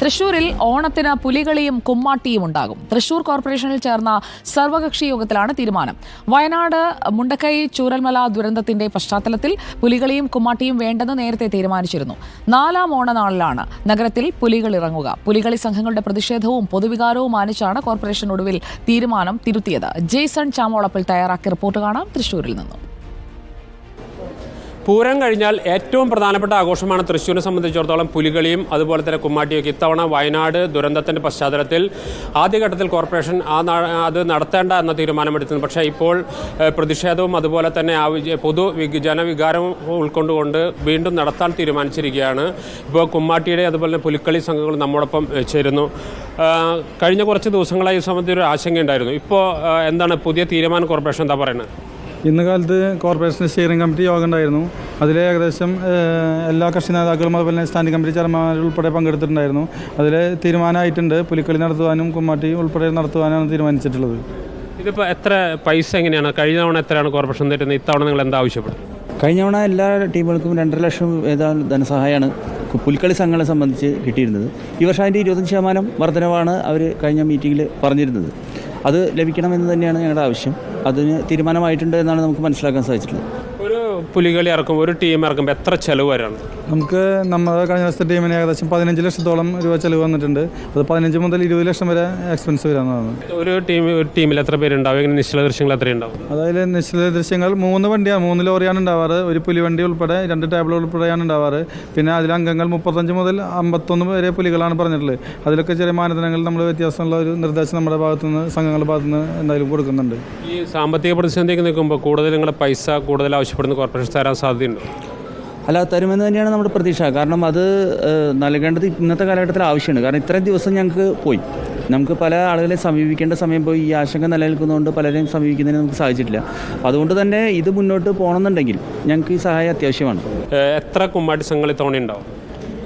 തൃശൂരിൽ ഓണത്തിന് പുലികളിയും കുമ്മാട്ടിയും ഉണ്ടാകും. തൃശൂർ കോർപ്പറേഷനിൽ ചേർന്ന സർവകക്ഷി യോഗത്തിലാണ് തീരുമാനം. വയനാട് മുണ്ടക്കൈ ചൂരൽമല ദുരന്തത്തിന്റെ പശ്ചാത്തലത്തിൽ പുലികളിയും കുമ്മാട്ടിയും വേണ്ടെന്ന് നേരത്തെ തീരുമാനിച്ചിരുന്നു. നാലാം ഓണനാളിലാണ് നഗരത്തിൽ പുലികൾ ഇറങ്ങുക. പുലികളി സംഘങ്ങളുടെ പ്രതിഷേധവും പൊതുവികാരവും മാനിച്ചാണ് കോർപ്പറേഷൻ ഒടുവിൽ തീരുമാനം തിരുത്തിയത്. ജെയ്സൺ ചാമോളപ്പിൽ തയ്യാറാക്കിയ റിപ്പോർട്ട് കാണാം തൃശൂരിൽ നിന്നും. പൂരം കഴിഞ്ഞാൽ ഏറ്റവും പ്രധാനപ്പെട്ട ആഘോഷമാണ് തൃശ്ശൂരിനെ സംബന്ധിച്ചിടത്തോളം പുലികളിയും അതുപോലെ തന്നെ കുമ്മാട്ടിയൊക്കെ ഇത്തവണ വയനാട് ദുരന്തത്തിന്റെ പശ്ചാത്തലത്തിൽ ആദ്യഘട്ടത്തിൽ കോർപ്പറേഷൻ ആ അത് നടത്തേണ്ട എന്ന തീരുമാനമെടുത്തിരുന്നു. പക്ഷേ ഇപ്പോൾ പ്രതിഷേധവും അതുപോലെ തന്നെ ആ പൊതു ജനവികാരവും ഉൾക്കൊണ്ടുകൊണ്ട് വീണ്ടും നടത്താൻ തീരുമാനിച്ചിരിക്കുകയാണ്. ഇപ്പോൾ കുമ്മാട്ടിയുടെ അതുപോലെ തന്നെ പുലിക്കളി സംഘങ്ങൾ നമ്മോടൊപ്പം ചേരുന്നു. കഴിഞ്ഞ കുറച്ച് ദിവസങ്ങളായി സംബന്ധിച്ച് ഒരു ആശങ്കയുണ്ടായിരുന്നു. ഇപ്പോൾ എന്താണ് പുതിയ തീരുമാനം കോർപ്പറേഷൻ എന്താ പറയുന്നത്? ഇന്ന് കാലത്ത് കോർപ്പറേഷൻ സ്റ്റിയറിംഗ് കമ്മിറ്റി യോഗം ഉണ്ടായിരുന്നു. അതിൽ ഏകദേശം എല്ലാ കക്ഷി നേതാക്കളും അതുപോലെ തന്നെ സ്റ്റാൻഡിംഗ് കമ്മിറ്റി ചെയർമാൻ ഉൾപ്പെടെ പങ്കെടുത്തിട്ടുണ്ടായിരുന്നു. അതിൽ തീരുമാനമായിട്ടുണ്ട്. പുലിക്കളി നടത്തുവാനും കുമ്മാട്ടി ഉൾപ്പെടെ നടത്തുവാനാണ് തീരുമാനിച്ചിട്ടുള്ളത്. ഇതിപ്പോൾ എത്ര പൈസ എങ്ങനെയാണ്? കഴിഞ്ഞ തവണ എത്രയാണ് കോർപ്പറേഷൻ തരുന്നത്? ഇത്തവണ നിങ്ങൾ എന്താ ആവശ്യപ്പെടും കഴിഞ്ഞ തവണ എല്ലാ ടീമുകൾക്കും രണ്ടര ലക്ഷം ഏതാണ്ട് ധനസഹായമാണ് പുൽക്കളി പുലിക്കളി സംഘങ്ങളെ സംബന്ധിച്ച് കിട്ടിയിരുന്നത്. ഈ വർഷം അതിന്റെ ഇരുപത്തഞ്ച് ശതമാനം വർധനവാണ് അവർ കഴിഞ്ഞ മീറ്റിങ്ങിൽ പറഞ്ഞിരുന്നത്. അത് ലഭിക്കണമെന്ന് തന്നെയാണ് ഞങ്ങളുടെ ആവശ്യം. അതിന് തീരുമാനമായിട്ടുണ്ട് എന്നാണ് നമുക്ക് മനസ്സിലാക്കാൻ സാധിച്ചിട്ടുള്ളത്. പുലികളി ഇറക്കും ഒരു ടീം ഇറക്കുമ്പോൾ എത്ര ചെലവ് വരാണ് നമുക്ക് നമ്മുടെ കഴിഞ്ഞ ദിവസത്തെ ടീമിന് ഏകദേശം പതിനഞ്ച് ലക്ഷത്തോളം രൂപ ചെലവ് വന്നിട്ടുണ്ട്. അത് പതിനഞ്ച് മുതൽ ഇരുപത് ലക്ഷം വരെ എക്സ്പെൻസ് വരാവുന്നതാണ്. ഒരു ടീം ഒരു ടീമിൽ എത്ര പേരുണ്ടാവും? ഇങ്ങനെ നിശ്ചല ദൃശ്യങ്ങൾ എത്ര ഉണ്ടാവും? അതായത് നിശ്ചല ദൃശ്യങ്ങൾ മൂന്ന് വണ്ടിയാണ് മൂന്ന് ലോറിയാണ് ഉണ്ടാവാറ്. ഒരു പുലിവണ്ടി ഉൾപ്പെടെ രണ്ട് ടേബിൾ ഉൾപ്പെടെയാണ് ഉണ്ടാവാറ്. പിന്നെ അതിൽ അംഗങ്ങൾ മുപ്പത്തഞ്ച് മുതൽ അമ്പത്തൊന്ന് വരെ പുലികളാണ് പറഞ്ഞിട്ടുള്ളത്. അതിലൊക്കെ ചെറിയ മാനദണ്ഡങ്ങൾ നമ്മൾ വ്യത്യാസമുള്ള ഒരു നിർദ്ദേശം നമ്മുടെ ഭാഗത്തുനിന്ന് സംഘങ്ങളുടെ ഭാഗത്തുനിന്ന് എന്തായാലും കൊടുക്കുന്നുണ്ട്. ഈ സാമ്പത്തിക പ്രതിസന്ധിക്ക് നിൽക്കുമ്പോൾ കൂടുതൽ നിങ്ങളുടെ പൈസ കൂടുതൽ ആവശ്യപ്പെടുന്ന കോർപ്പറേഷൻ തരാൻ സാധ്യതയുണ്ടോ? അല്ല തരുമെന്ന് തന്നെയാണ് നമ്മുടെ പ്രതീക്ഷ. കാരണം അത് നൽകേണ്ടത് ഇന്നത്തെ കാലഘട്ടത്തിൽ ആവശ്യമാണ്. കാരണം ഇത്രയും ദിവസം ഞങ്ങൾക്ക് പോയി. നമുക്ക് പല ആളുകളെ സമീപിക്കേണ്ട സമയം പോയി. ഈ ആശങ്ക നിലനിൽക്കുന്നതുകൊണ്ട് പലരെയും സമീപിക്കുന്നതിന് നമുക്ക് സാധിച്ചിട്ടില്ല. അതുകൊണ്ട് തന്നെ ഇത് മുന്നോട്ട് പോകണമെന്നുണ്ടെങ്കിൽ ഞങ്ങൾക്ക് ഈ സഹായം അത്യാവശ്യമാണ്. എത്ര കുമ്മാട്ടി സംഘങ്ങൾ ഇത്തവണ ഉണ്ടാവും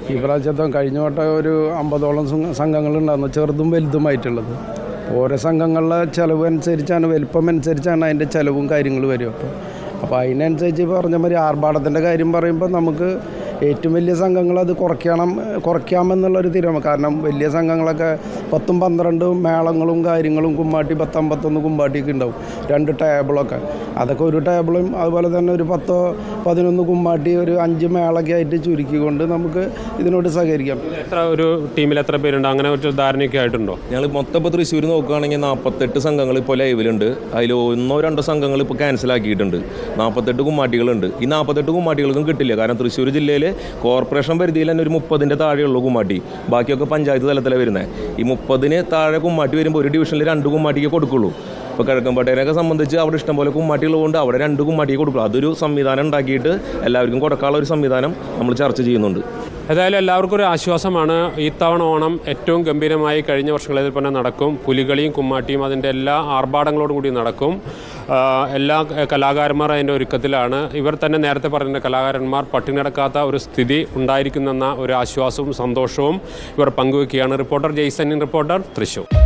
ഈ പ്രാവശ്യത്തെ കഴിഞ്ഞ വട്ടം ഒരു അമ്പതോളം സംഘ- സംഘങ്ങളുണ്ടായിരുന്നു. ചെറുതും വലുതുമായിട്ടുള്ളത്. ഓരോ സംഘങ്ങളിലെ ചിലവ് അനുസരിച്ചാണ് വലിപ്പം അനുസരിച്ചാണ് അതിന്റെ ചിലവും കാര്യങ്ങളും വരും അപ്പോൾ അപ്പോൾ അതിനനുസരിച്ച് പറഞ്ഞ മാതിരി ആർഭാടത്തിന്റെ കാര്യം പറയുമ്പോൾ നമുക്ക് ഏറ്റവും വലിയ സംഘങ്ങൾ അത് കുറയ്ക്കണം കുറയ്ക്കാമെന്നുള്ളൊരു തീരുമാനം. കാരണം വലിയ സംഘങ്ങളൊക്കെ പത്തും പന്ത്രണ്ടും മേളങ്ങളും കാര്യങ്ങളും കുമ്മാട്ടി പത്തമ്പത്തൊന്ന് കുമ്മാട്ടിയൊക്കെ ഉണ്ടാവും. രണ്ട് ടേബിളൊക്കെ. അതൊക്കെ ഒരു ടേബിളും അതുപോലെ തന്നെ ഒരു പത്തോ പതിനൊന്ന് കുമ്മാട്ടി ഒരു അഞ്ച് മേളൊക്കെ ആയിട്ട് ചുരുക്കിക്കൊണ്ട് നമുക്ക് ഇതിനോട് സഹകരിക്കാം. എത്ര ഒരു ടീമിൽ എത്ര പേരുണ്ട്? അങ്ങനെ ഒരു ധാരണയൊക്കെ ആയിട്ടുണ്ടോ? ഞങ്ങൾ മൊത്തം ഇപ്പോൾ തൃശ്ശൂർ നോക്കുകയാണെങ്കിൽ നാൽപ്പത്തെട്ട് സംഘങ്ങൾ ഇപ്പോൾ ലൈവിലുണ്ട്. അതിൽ ഒന്നോ രണ്ടോ സംഘങ്ങൾ ഇപ്പോൾ ക്യാൻസൽ ആക്കിയിട്ടുണ്ട്. നാൽപ്പത്തെട്ട് കുമ്മാട്ടികളുണ്ട്. ഈ നാൽപ്പത്തെട്ട് കുമ്മാട്ടികൾക്കും കിട്ടില്ല. കാരണം തൃശ്ശൂർ ജില്ലയിൽ കോർപ്പറേഷൻ പരിധിയിൽ തന്നെ ഒരു മുപ്പതിന്റെ താഴെയുള്ളൂ കുമ്മാട്ടി. ബാക്കിയൊക്കെ പഞ്ചായത്ത് തലത്തിലെ വരുന്നത് ഈ മുപ്പതിന് താഴെ കുമ്മാട്ടി വരുമ്പോൾ ഒരു ഡിവിഷനിൽ രണ്ട് കുമ്മാട്ടിക്ക് കൊടുക്കുള്ളൂ. ഇപ്പോൾ കിഴക്കമ്പട്ടേനൊക്കെ സംബന്ധിച്ച് അവിടെ ഇഷ്ടംപോലെ കുമ്മാട്ടികളുണ്ട് അവിടെ രണ്ട് കുമ്മാട്ടിക്ക് കൊടുക്കുള്ളൂ. അതൊരു സംവിധാനം ഉണ്ടാക്കിയിട്ട് എല്ലാവർക്കും കൊടുക്കാനുള്ള ഒരു സംവിധാനം നമ്മൾ ചർച്ച ചെയ്യുന്നുണ്ട്. ഏതായാലും എല്ലാവർക്കും ഒരു ആശ്വാസമാണ്. ഈ തവണ ഓണം ഏറ്റവും ഗംഭീരമായി കഴിഞ്ഞ വർഷങ്ങളിൽ തന്നെ നടക്കും. പുലികളിയും കുമ്മാട്ടിയും അതിന്റെ എല്ലാ ആർഭാടങ്ങളോടും കൂടി നടക്കും. എല്ലാ കലാകാരന്മാർ അതിന്റെ ഒരുക്കത്തിലാണ്. ഇവർ തന്നെ നേരത്തെ പറഞ്ഞ കലാകാരന്മാർ പട്ടിണി നടക്കാത്ത ഒരു സ്ഥിതി ഉണ്ടായിരിക്കുന്നെന്ന ഒരു ആശ്വാസവും സന്തോഷവും ഇവർ പങ്കുവെക്കുകയാണ്. Reporter Jaison reporter Thrissur.